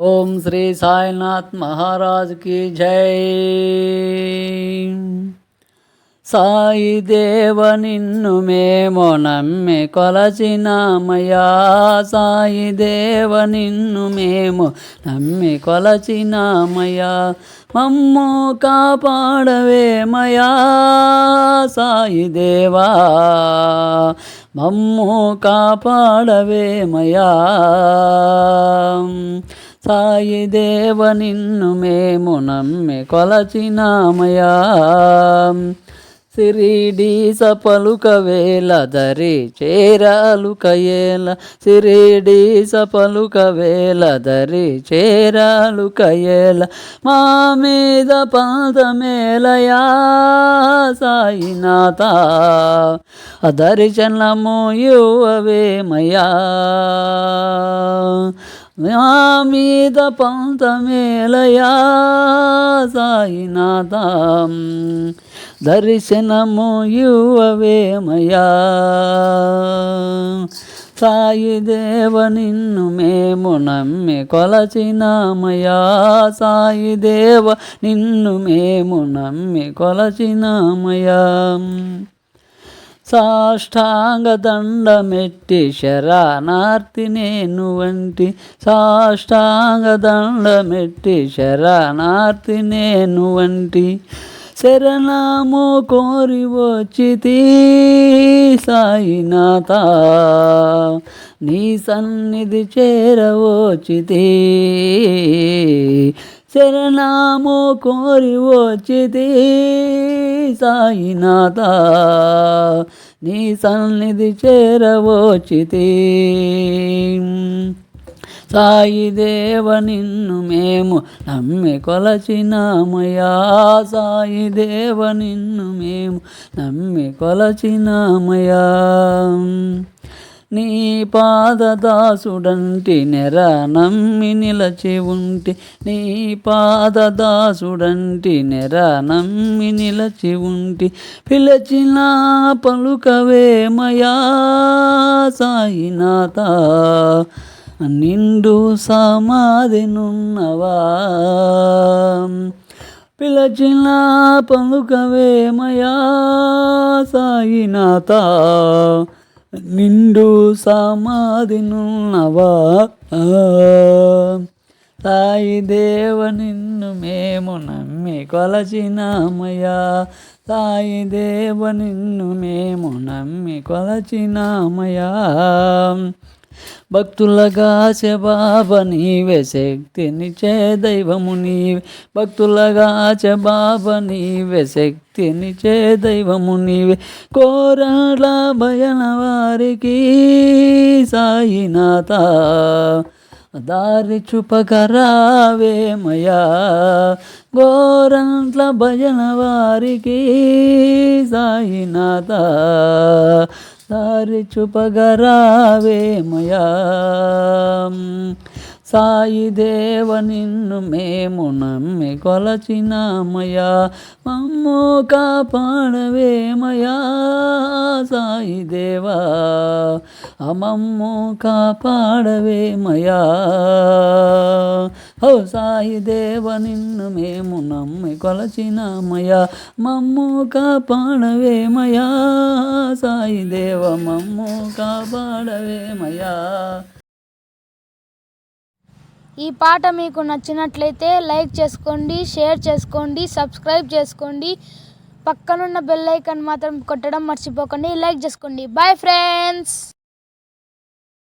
ఓం శ్రీ సాయినాథ్ మహారాజ్కి జై. సాయి దేవ నిన్ను మేము నమ్మి కొలచినామయా సాయి దేవ నిన్ను మేము నమ్మి కొలచినామయా మమ్ము కాపాడవేమయా సాయి దేవా మమ్ము కాపాడవేమయా సాయి దేవ నిన్ను మేము నమ్మి కొలచినామయా. సిరిడి సపలుక వేల దరి చేరాలుక ఏల. సిరిడి సపలుక వేల దరి చేరాలుక ఏల. మా మీద పాదమేలయా సాయినాథ దర్శనము యువవేమయా. నా మీద పంతమేలయా సాయినాథ దర్శనము యువవేమయా సాయి దేవ నిన్ను మేము నమ్మి కొలచినామయా? సాయి దేవ నిన్ను మేము నమ్మి కొలచినామయా? సాష్టాంగ దండమెట్టి శరణార్థి నేను వంటి సాష్టాంగ దండమెట్టి శరణార్థి నేను వంటి శరణము కోరి వచ్చితి సాయినాథ నీ సన్నిధి చేరవచ్చితి శరణము కోరి వచ్చితే. సాయినాథ నీ సన్నిధి చేరవచ్చితి సాయి దేవ నిన్ను మేము నమ్మి కొలచినామయా సాయి దేవ నిన్ను మేము నమ్మి కొలచినామయా నీ పాదదాసుడంటి నెర నమ్మి నిలచి ఉంటే. నీ పాదదాసుడంటి నెర నమ్మి నిలచి ఉంటే. పిలచిన పలుకవేమయా సాయినాథ నిండు సమాధి నున్నవా. పిలచిన పలుకవేమయా సాయినాథ నిండు సమాధినున్నవా సాయి దేవ నిన్ను మేము నమ్మి కొలచినామయ్యా. సాయి దేవ నిన్ను మేము నమ్మి కొలచినామయ్యా. భక్తులగా బాబా నీవే శక్తినిచే దైవము నీవే. భక్తులగా బాబా నీవే శక్తినిచే దైవము నీవే. కోరాల భయన వారికి సాయినాథ. దారి చుపకరావేమయా గోరంట్ల భజన వారికి సాయినాథ. దారి చుపగరావేమయా సాయి దేవ నిన్ను మేము నమ్మి కొలచినామయా మమ్ము కాపాడవేమయా సాయి దేవా. అమమ్ము కాపాడవేమయా ఓ సాయి దేవ నిన్ను మేము నమ్మి కొలచినామయా మమ్ము కాపాడవేమయా సాయి దేవ మమ్ము కాపాడవేమయా ఈ పాట మీకు నచ్చినట్లయితే లైక్ చేసుకోండి షేర్ చేసుకోండి సబ్స్క్రైబ్ చేసుకోండి. పక్కనున్న బెల్ ఐకాన్ మాత్రం కొట్టడం మర్చిపోకండి. లైక్ చేసుకోండి. Bye friends!